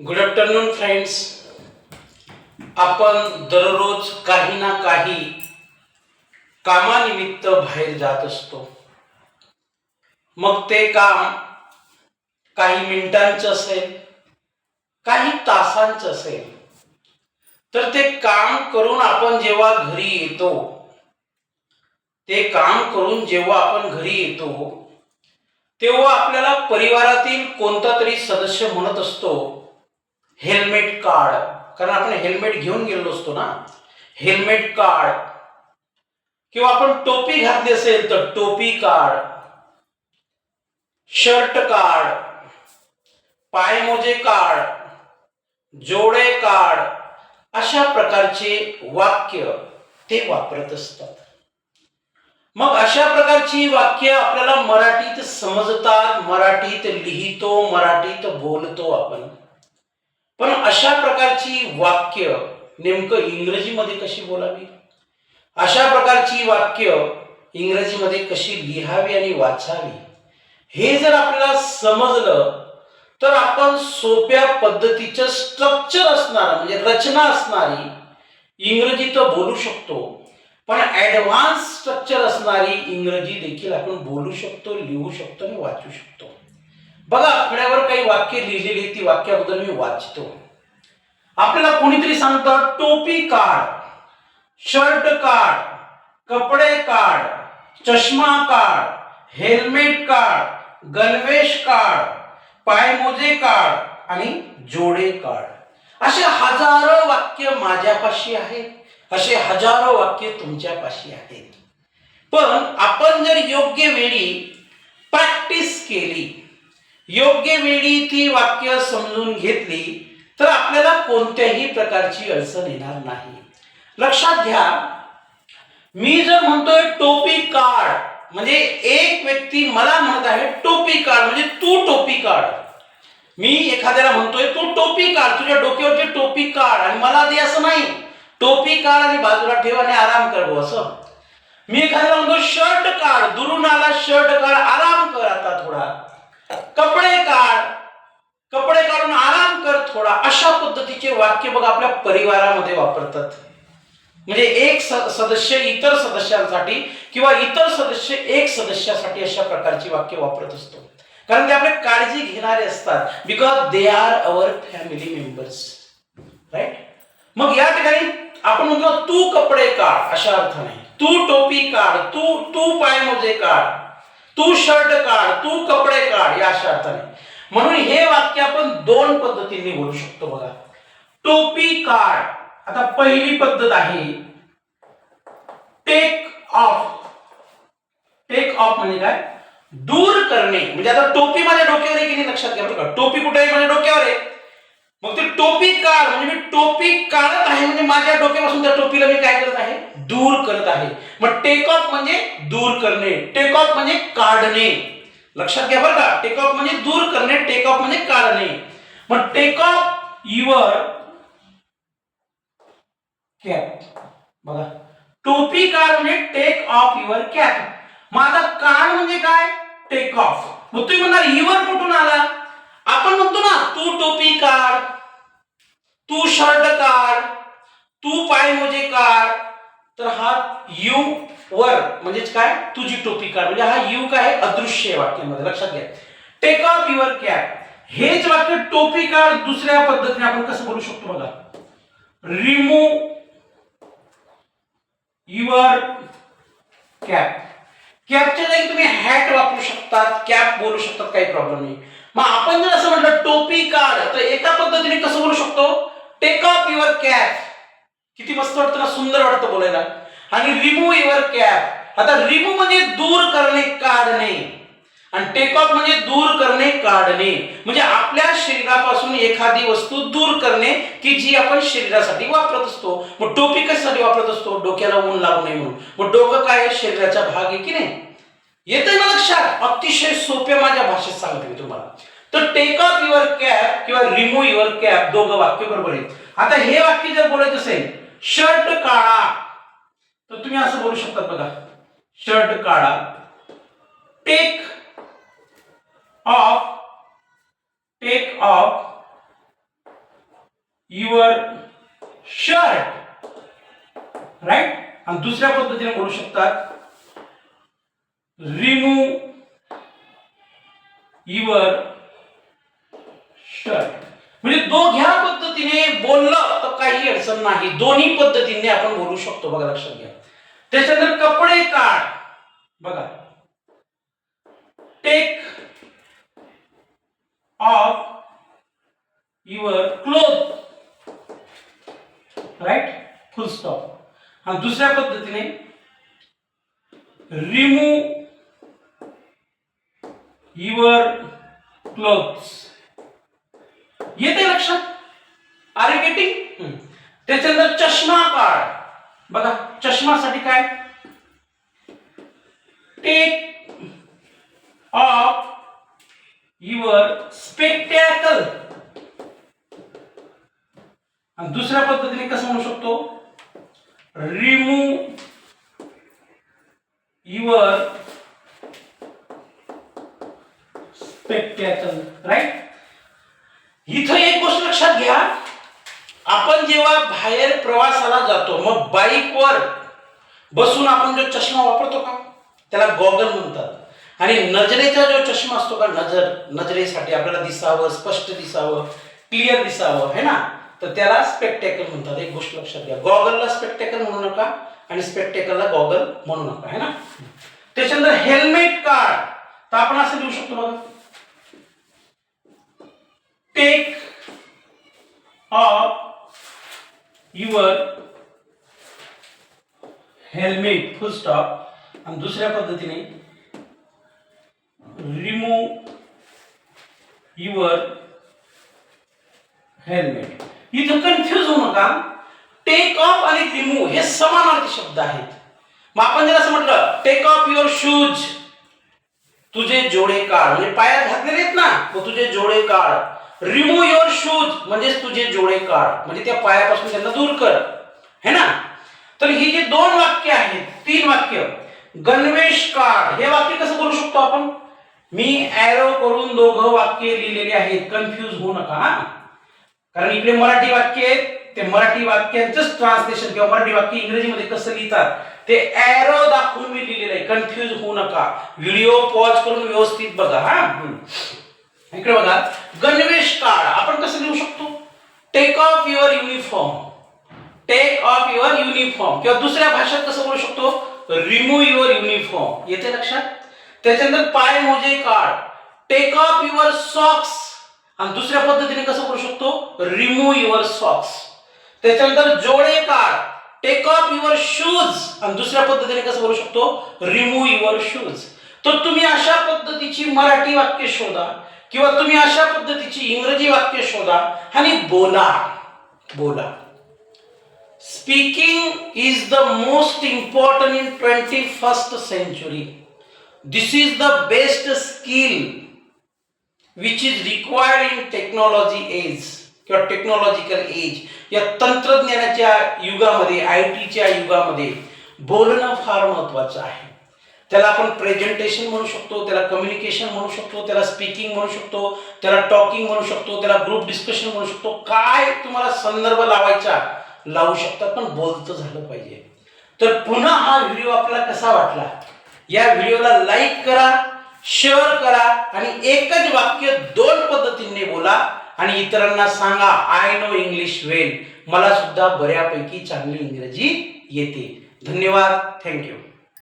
Good afternoon friends आपण दररोज काही ना काही कामानिमित्त बाहेर जात असतो. मग ते काम काही मिनिटांचं असेल काही तासांचं असेल तर ते काम करून आपण जेव्हा घरी येतो ते काम करून जेव्हा आपण घरी येतो तेव्हा आपल्याला परिवारातील कोणता तरी सदस्य म्हणत असतो हेल्मेट कार्ड. कारण आपण हेल्मेट घेऊन गेलो असतो ना. Helmet card. किंवा आपण टोपी घातली असेल तर टोपी काढ शर्ट काढ पायमोजे काढ जोडे काढ अशा प्रकारचे वाक्य ते वापरत असतात. मग अशा प्रकारची वाक्य आपल्याला मराठीत समजतात मराठीत लिहितो मराठीत बोलतो आपण. पण अशा प्रकारची वाक्य नेमकं इंग्रजीमध्ये कशी बोलावी? अशा प्रकारची वाक्य इंग्रजीमध्ये कशी लिहावी आणि वाचावी? हे जर आपल्याला समजलं तर आपण सोप्या पद्धतीचं स्ट्रक्चर असणार म्हणजे रचना असणारी इंग्रजी तर बोलू शकतो पण ऍडव्हान्स स्ट्रक्चर असणारी इंग्रजी देखील आपण बोलू शकतो लिहू शकतो आणि वाचू शकतो. बघा आखड्यावर काही वाक्य लिहिलेली ती वाक्याबद्दल मी वाचतो. आपल्याला कोणीतरी सांगतं टोपी काढ शर्ट काढ कपडे काढ चष्मा काढ हेल्मेट काढ गणवेश काढ पायमोजे काढ आणि जोडे काढ. असे हजारो वाक्य माझ्यापाशी आहेत. असे हजारो वाक्य तुमच्यापाशी आहेत. पण आपण जर योग्य वेळी प्रॅक्टिस केली योग्य वेळी ती वाक्य समजून घेतली तर आपल्याला कोणत्याही प्रकारची अडचण येणार नाही. लक्षात घ्या मी जर म्हणतोय टोपी काढ म्हणजे एक व्यक्ती मला म्हणत आहे टोपी काढ म्हणजे तू टोपी काढ. मी एखाद्याला म्हणतोय तू टोपी काढ तुझ्या डोक्यावरची टोपी काढ आणि मला दे असं नाही. टोपी काढ आणि बाजूला ठेव आणि आराम कर असं. मी एखाद्याला म्हणतो शर्ट काढ दुरून आला शर्ट काढ आराम कर आता थोडा. कपडे काढ. कपडे काढून आराम कर थोडा. अशा पद्धतीचे वाक्य बघ आपल्या परिवारामध्ये वापरतात. म्हणजे एक सदस्य इतर सदस्यांसाठी किंवा इतर सदस्य एक सदस्यासाठी अशा प्रकारची वाक्य वापरत असतो. कारण ते आपले काळजी घेणारे असतात. Because they are our family members right मग या ठिकाणी आपण म्हणतो तू कपडे काढ. अशा अर्थाने. तू टोपी काढ. तू तू पायमोजे काढ. तू शर्ट काढ तू कपडे काढ या अशा अर्थाने म्हणून हे वाक्य आपण दोन पद्धतीने बोलू शकतो बघा. टोपी काढ. आता पहिली पद्धत आहे टेक ऑफ टेक ऑफ म्हणजे काय? दूर करणे. म्हणजे आता टोपी माझ्या डोक्यावर आहे की नाही? लक्षात घ्या बरं का. टोपी कुठे आहे? माझ्या डोक्यावर आहे. मग ते टोपी काढ म्हणजे मी टोपी काढत आहे म्हणजे माझ्या डोक्यापासून त्या टोपीला मी काय करत आहे? दूर करत आहे. मग टेक ऑफ म्हणजे दूर करणे टेक ऑफ म्हणजे काढणे. लक्षात घ्या बरं का टेक ऑफ म्हणजे दूर करणे टेक ऑफ म्हणजे काढणे. मग टेक ऑफ युअर कॅप बघा. टोपी काढ म्हणजे टेक ऑफ युअर कॅप माझा आता काढ म्हणजे काय? टेक ऑफ मग तुम्ही म्हणणार युअर कुठून आला? आपण म्हणतो ना तू टोपी काढ तू शर्ट काढ तू पायमोजे काढ. तर हा यू वर म्हणजेच काय? तुझी टोपी काढ. म्हणजे हा यू काय? अदृश्य वाक्यामध्ये. लक्षात घ्या. टेक ऑफ युअर कॅप हेच वाक्य टोपी काढ दुसऱ्या पद्धतीने आपण कसं बोलू शकतो बघा? रिमूव्ह युअर कॅप कॅपच्या जागी तुम्ही हॅट वापरू शकतात कॅप बोलू शकतात काही प्रॉब्लेम नाही. मग आपण जर असं म्हटलं टोपी काढ तर एका पद्धतीने कसं बोलू शकतो? टेक ऑफ युअर कॅप किती मस्त वाटतं ना सुंदर वाटतं बोलायला. आणि रिमूव्ह युअर कॅप आता रिमूव्ह म्हणजे दूर करणे काढणे. आणि टेक ऑफ म्हणजे दूर करणे काढणे. म्हणजे आपल्या शरीरापासून एखादी वस्तू दूर करणे की जी आपण शरीरासाठी वापरत असतो. मग टोपी कशासाठी वापरत असतो? डोक्याला ऊन लागू नये म्हणून. मग डोकं काय आहे? शरीराचा भाग आहे की नाही? येतंय ना लक्षात? अतिशय सोप्या माझ्या भाषेत सांगते मी तुम्हाला. तर टेक ऑफ युअर कॅप किंवा रिमूव्ह युअर कॅप दोघं वाक्य बरोबर आहे आता हे वाक्य जर बोलायचं असेल शर्ट काढा. तर तुम्ही असं बोलू शकता बघा. शर्ट काढा. Take off take off your shirt right आणि दुसऱ्या पद्धतीने बोलू शकतात रिमूव्ह युअर शर्ट. म्हणजे दोघ्या पद्धतीने बोललं तर काही अडचण नाही. दोन्ही पद्धतीने आपण बोलू शकतो. बघा लक्षात घ्या. त्याच्यानंतर कपडे काढ. बघा. Take off your cloth right full stop आणि दुसऱ्या पद्धतीने रिमूव्ह युअर क्लोथ्स येते लक्षात? आर यू गेटिंग त्याच्यानंतर चष्मा काढ. बघा चष्मासाठी काय? टेक ऑफ युअर स्पेक्टॅकल आणि दुसऱ्या पद्धतीने कसं म्हणू शकतो? रिमूव्ह युअर स्पेक्टॅकल राईट इथं एक गोष्ट लक्षात घ्या. आपण जेव्हा बाहेर प्रवासाला जातो मग बाईकवर बसून आपण जो चष्मा वापरतो का? त्याला गॉगल म्हणतात. आणि नजरेचा जो चष्मा असतो का? नजर. नजरेसाठी आपल्याला दिसावं स्पष्ट दिसावं क्लिअर दिसावं है ना? तर त्याला स्पेक्टेकल म्हणतात. एक गोष्ट लक्षात घ्या. गॉगलला स्पेक्टेकल म्हणू नका आणि स्पेक्टेकलला गॉगल म्हणू नका है ना? त्याच्यानंतर हेल्मेट काढ तर आपण असं लिहू शकतो बघा. Take off your helmet full stop आणि दुसऱ्या पद्धतीने रिमूव्ह युअर हेल्मेट इथं कन्फ्युज होऊ नका. टेक ऑफ आणि रिमूव्ह हे समानार्थी शब्द आहेत. मग आपण जर असं म्हटलं टेक ऑफ युअर शूज तुझे जोडे काढ. म्हणजे पायात घातलेले आहेत ना मग तुझे जोडे काढ. रिमूव्ह युअर शूज म्हणजेच तुझे जोडे काढ. म्हणजे त्या पायापासून त्यांना दूर कर. है ना? तर ही जी दोन वाक्य आहेत तीन वाक्य गणवेश काढ. हे वाक्य कसं करू शकतो आपण? मी ॲरो करून दोघं वाक्य लिहिलेली आहेत. कन्फ्यूज होऊ नका हा. कारण इकडे मराठी वाक्य आहेत. ते मराठी वाक्यांचंच ट्रान्सलेशन किंवा मराठी वाक्य इंग्रजीमध्ये कसं लिहितात? ते ॲरो दाखवून मी लिहिलेलं आहे. कन्फ्यूज होऊ नका. व्हिडिओ पॉज करून व्यवस्थित बघा हा. इकडे बघा गणवेश कार्ड आपण कसं लिहू शकतो? Take off your uniform take off your uniform किंवा दुसऱ्या भाषेत कसं बोलू शकतो? रिमूव्ह युअर युनिफॉर्म येते लक्षात? त्याच्यानंतर पाय मोजे कार्ड टेक ऑफ युअर सॉक्स आणि दुसऱ्या पद्धतीने कसं बोलू शकतो? रिमूव्ह युअर सॉक्स त्याच्यानंतर जोडे कार्ड टेक ऑफ युअर शूज आणि दुसऱ्या पद्धतीने कसं करू शकतो? रिमूव्ह युअर शूज तर तुम्ही अशा पद्धतीची मराठी वाक्य शोधा. किंवा तुम्ही अशा पद्धतीची इंग्रजी वाक्य शोधा आणि बोला. बोला. Speaking is the most important in twenty first century this is the best skill which is required in technology age किंवा टेक्नॉलॉजिकल एज या तंत्रज्ञानाच्या युगामध्ये आय टीच्या युगामध्ये बोलणं फार महत्वाचं आहे. त्याला आपण प्रेझेंटेशन म्हणू शकतो त्याला कम्युनिकेशन म्हणू शकतो त्याला स्पीकिंग म्हणू शकतो त्याला टॉकिंग म्हणू शकतो त्याला ग्रुप डिस्कशन म्हणू शकतो. काय तुम्हाला संदर्भ लावायचा लावू शकता पण बोलतं झालं पाहिजे. तर पुन्हा हा व्हिडिओ आपल्याला कसा वाटला? या व्हिडिओला लाईक करा शेअर करा आणि एकच वाक्य दोन पद्धतीने बोला आणि इतरांना सांगा आय नो इंग्लिश वेल मला सुद्धा बऱ्यापैकी चांगली इंग्रजी येते. धन्यवाद. थँक्यू